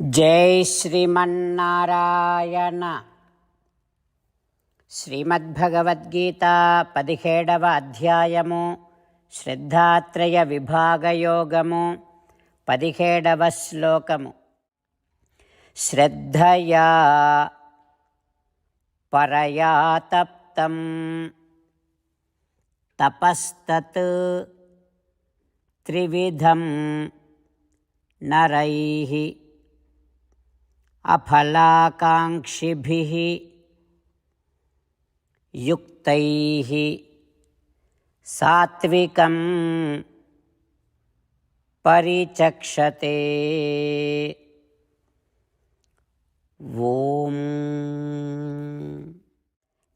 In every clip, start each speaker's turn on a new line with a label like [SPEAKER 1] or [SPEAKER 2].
[SPEAKER 1] జై శ్రీమన్నారాయణ. శ్రీమద్భగవద్గీత పదిహేడవ అధ్యాయము శ్రద్ధాత్రయ విభాగయోగము పదిహేడవ శ్లోకము. శ్రద్ధయా పరయా తప్తం తపస్తత్ త్రివిధం నరై. अफलाकाङ्क्षिभिः युक्तैः सात्विकं परिचक्षते ఓం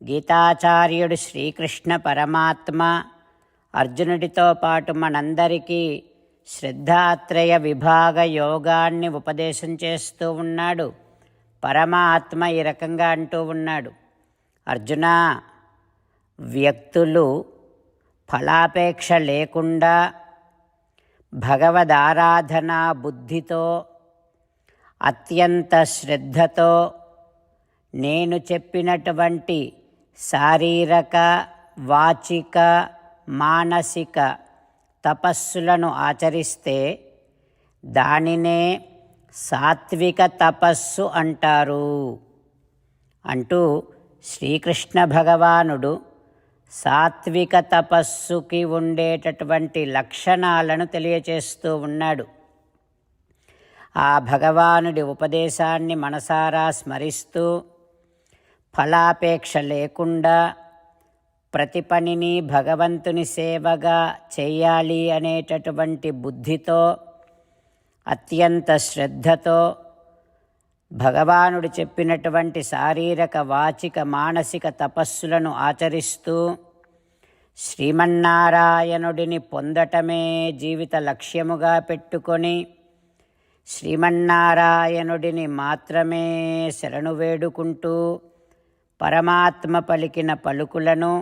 [SPEAKER 1] గీతాచార్యుడు శ్రీకృష్ణ పరమాత్మ అర్జునుడితో పాటు మనందరికీ శ్రద్ధాత్రయ విభాగ యోగాన్ని ఉపదేశం చేస్తూ ఉన్నాడు. పరమాత్మ ఈ రకంగా అంటూ ఉన్నాడు. అర్జున వ్యక్తులు ఫలాపేక్ష లేకుండా భగవదారాధన బుద్ధితో అత్యంత శ్రద్ధతో నేను చెప్పినటువంటి శారీరక వాచిక మానసిక తపస్సులను ఆచరిస్తే దానినే సాత్విక తపస్సు అంటారు. అంటూ శ్రీకృష్ణ భగవానుడు సాత్విక తపస్సుకి ఉండేటటువంటి లక్షణాలను తెలియచేస్తూ ఉన్నాడు. ఆ భగవానుడి ఉపదేశాన్ని మనసారా స్మరిస్తూ ఫలాపేక్ష లేకుండా ప్రతి పనిని భగవంతుని సేవగా చేయాలి అనేటటువంటి బుద్ధితో అత్యంత శ్రద్ధతో భగవానుడు చెప్పినటువంటి శారీరక వాచిక మానసిక తపస్సులను ఆచరిస్తూ శ్రీమన్నారాయణుడిని పొందటమే జీవిత లక్ష్యముగా పెట్టుకొని శ్రీమన్నారాయణుడిని మాత్రమే శరణు వేడుకుంటూ పరమాత్మ పలికిన పలుకులను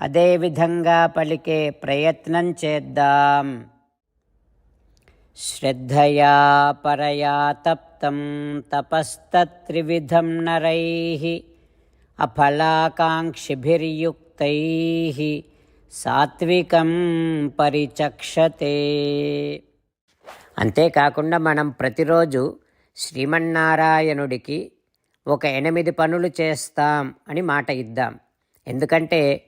[SPEAKER 1] అదేవిధంగా పలికే ప్రయత్నం చేద్దాం. శ్రద్ధయా పరయా తప్తం తపస్తత్రివిధం నరై అఫలాకాంక్షిభిర్యుక్తై సాత్వికం పరిచక్షతే. అంతేకాకుండా మనం ప్రతిరోజు శ్రీమన్నారాయణుడికి ఒక ఎనిమిది పనులు చేస్తాం అని మాట ఇద్దాం. ఎందుకంటే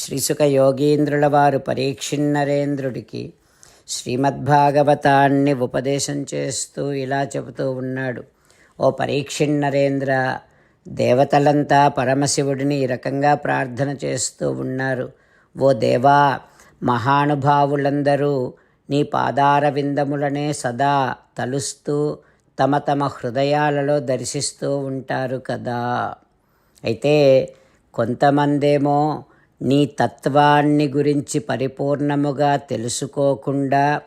[SPEAKER 1] శ్రీసుక యోగీంద్రుల వారు పరీక్షిన్నరేంద్రుడికి శ్రీమద్భాగవతాన్ని ఉపదేశం చేస్తూ ఇలా చెబుతూ ఉన్నాడు. ఓ పరీక్షిన్నరేంద్ర దేవతలంతా పరమశివుడిని ఈ రకంగా ప్రార్థన చేస్తూ ఉన్నారు. ఓ దేవా మహానుభావులందరూ నీ పాదార విందములనే సదా తలుస్తూ తమ తమ హృదయాలలో దర్శిస్తూ ఉంటారు కదా. అయితే కొంతమందేమో నీ తత్వాన్ని గురించి పరిపూర్ణముగా తెలుసుకోకుండా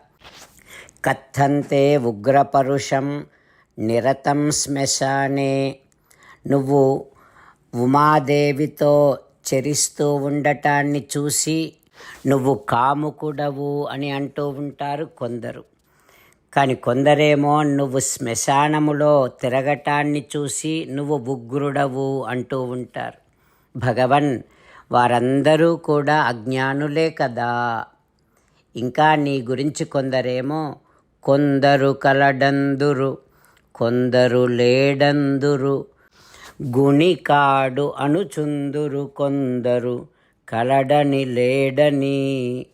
[SPEAKER 1] కథంతే ఉగ్రపరుషం నిరతం శ్మశానే. నువ్వు ఉమాదేవితో చెరిస్తూ ఉండటాన్ని చూసి నువ్వు కాముకుడవు అని అంటూ ఉంటారు కొందరు. కానీ కొందరేమో నువ్వు శ్మశానములో తిరగటాన్ని చూసి నువ్వు ఉగ్రుడవు అంటూ ఉంటారు. భగవన్ వారందరూ కూడా అజ్ఞానులే కదా. ఇంకా నీ గురించి కొందరేమో కొందరు కలడందురు కొందరు లేడందురు గుణికాడు అణుచుందురు కొందరు కలడని లేడని.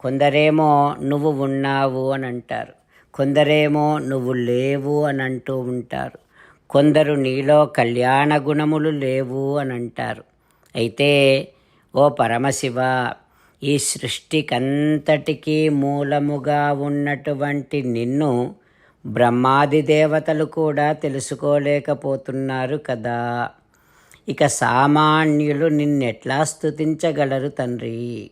[SPEAKER 1] కొందరేమో నువ్వు ఉన్నావు అని అంటారు. కొందరేమో నువ్వు లేవు అని అంటూ ఉంటారు. కొందరు నీలో కళ్యాణ గుణములు లేవు అని అంటారు. అయితే ఓ పరమశివ ఈ సృష్టికంతటికీ మూలముగా ఉన్నటువంటి నిన్ను బ్రహ్మాది దేవతలు కూడా తెలుసుకోలేకపోతున్నారు కదా. ఇక సామాన్యులు నిన్నెట్లా స్థుతించగలరు తండ్రి?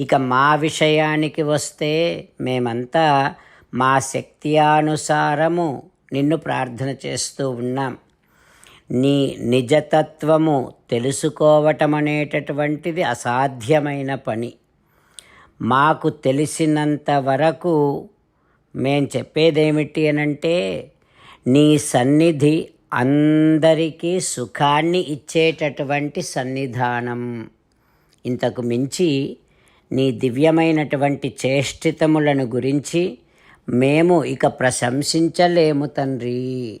[SPEAKER 1] ఇక మా విషయానికి వస్తే మేమంతా మా శక్త్యానుసారము నిన్ను ప్రార్థన చేస్తూ ఉన్నాం. నీ నిజతత్వము తెలుసుకోవటం అనేటటువంటిది అసాధ్యమైన పని. మాకు తెలిసినంత వరకు మేం చెప్పేదేమిటి అనంటే నీ సన్నిధి అందరికీ సుఖాన్ని ఇచ్చేటటువంటి సన్నిధానం. ఇంతకు మించి నీ దివ్యమైనటువంటి చేష్టితములను గురించి మేము ఇక ప్రశంసించలేము తండ్రి.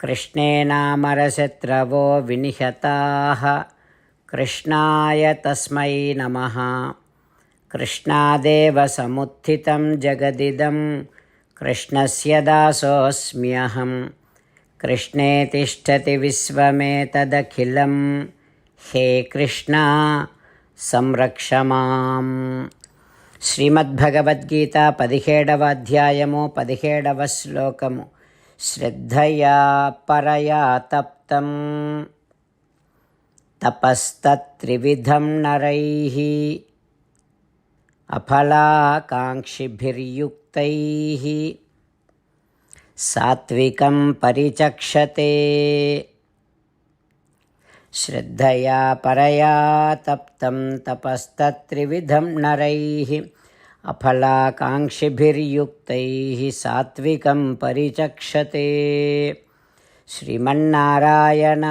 [SPEAKER 1] कृष्णेनामरशत्रवो विनिहताः कृष्णाय तस्मै नमः कृष्णादेव समुत्थितं जगदिदं कृष्णस्य दासोऽस्म्यहं कृष्णे तिष्ठति विश्वमेतदखिलं हे कृष्णा సంరక్ష మాం శ్రీమద్భగవద్గీత పదిహేడవ అధ్యాయము పదిహేడవ శ్లోకము श्रद्धया परया तप्तं तपस्तत्त्रिविधं नरैः अफलाकाङ्क्षिभिर्युक्तैः सात्विकं परिचक्षते श्रद्धया परया तप्तं तपस्तत्त्रिविधं नरैः అఫలాకాంక్షిభిర్యుక్తై సాత్వికం పరిచక్షతే. శ్రీమన్నారాయణ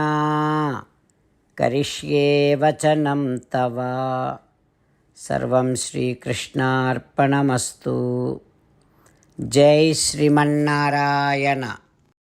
[SPEAKER 1] కరిష్యే వచనం తవ. సర్వం శ్రీకృష్ణార్పణమస్తు. జై శ్రీమన్నారాయణ.